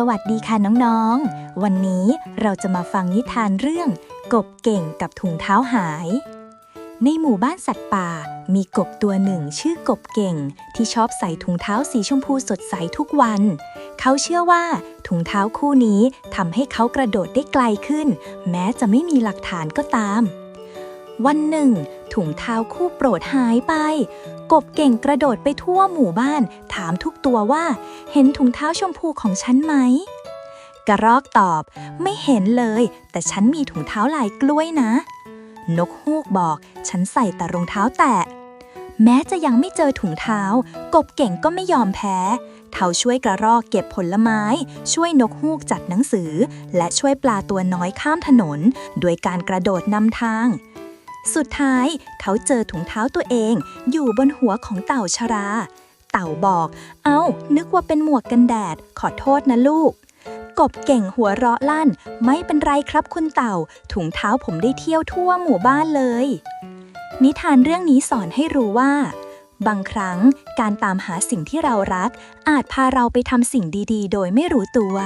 สวัสดีค่ะน้องๆ วันนี้เราจะมาฟังนิทานเรื่อง กบเก่งกับถุงเท้าหาย ในหมู่บ้านสัตว์ป่า มีกบตัวหนึ่งชื่อกบเก่ง ที่ชอบใส่ถุงเท้าสีชมพูสดใสทุกวัน เขาเชื่อว่าถุงเท้าคู่นี้ทำให้เขากระโดดได้ไกลขึ้น แม้จะไม่มีหลักฐานก็ตาม วันหนึ่ง ถุงเท้าคู่โปรดหายไป กบเก่งกระโดดไปทั่วหมู่บ้าน ถามทุกตัวว่า เห็นถุงเท้าชมพูของฉันไหม กระรอกตอบ ไม่เห็นเลย แต่ฉันมีถุงเท้าลายกล้วยนะ นกฮูกบอก ฉันใส่แต่รองเท้าแตะ แม้จะยังไม่เจอถุงเท้า กบเก่งก็ไม่ยอมแพ้เขาช่วยกระรอกเก็บผลไม้ ช่วยนกฮูกจัดหนังสือ และช่วยปลาตัวน้อยข้ามถนน โดยการกระโดดนำทาง สุดท้ายเขาเจอถุงเท้าตัวเองอยู่บนหัวของเต่าชรา เต่าบอก เอ้า นึกว่าเป็นหมวกกันแดด ขอโทษนะลูก กบเก่งหัวเราะลั่น ไม่เป็นไรครับคุณเต่า ถุงเท้าผมได้เที่ยวทั่วหมู่บ้านเลย นิทานเรื่องนี้สอนให้รู้ว่า บางครั้งการตามหาสิ่งที่เรารัก อาจพาเราไปทำสิ่งดีๆ โดยไม่รู้ตัว